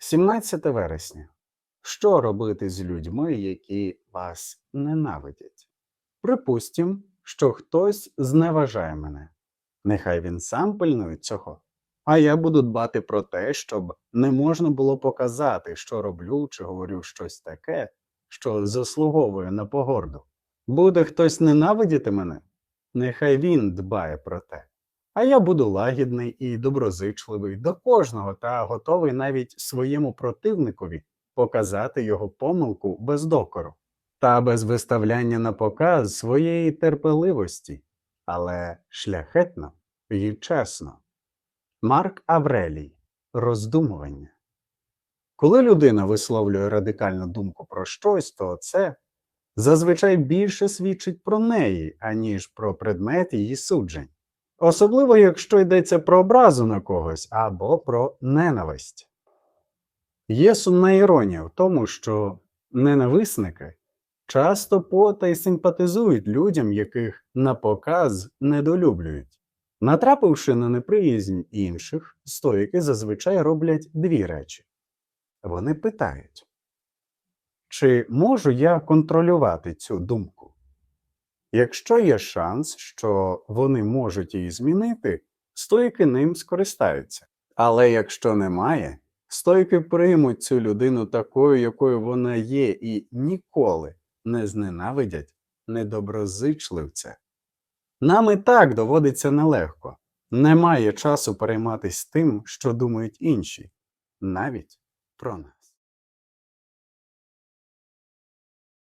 17 вересня. Що робити з людьми, які вас ненавидять? Припустім, що хтось зневажає мене. Нехай він сам пильнує цього. А я буду дбати про те, щоб не можна було показати, що роблю чи говорю щось таке, що заслуговує на погорду. Буде хтось ненавидіти мене? Нехай він дбає про те. А я буду лагідний і доброзичливий до кожного та готовий навіть своєму противникові показати його помилку без докору та без виставляння на показ своєї терпеливості, але шляхетно і чесно. Марк Аврелій Роздумування. Коли людина висловлює радикальну думку про щось, то це зазвичай більше свідчить про неї, аніж про предмет її суджень. Особливо, якщо йдеться про образу на когось або про ненависть. Є сумна іронія в тому, що ненависники часто пота й симпатизують людям, яких на показ недолюблюють. Натрапивши на неприязнь інших, стоїки зазвичай роблять дві речі. Вони питають, чи можу я контролювати цю думку? Якщо є шанс, що вони можуть її змінити, стоїки ним скористаються. Але якщо немає, стоїки приймуть цю людину такою, якою вона є, і ніколи не зненавидять недоброзичливця. Нам і так доводиться нелегко. Немає часу перейматись тим, що думають інші, навіть про нас.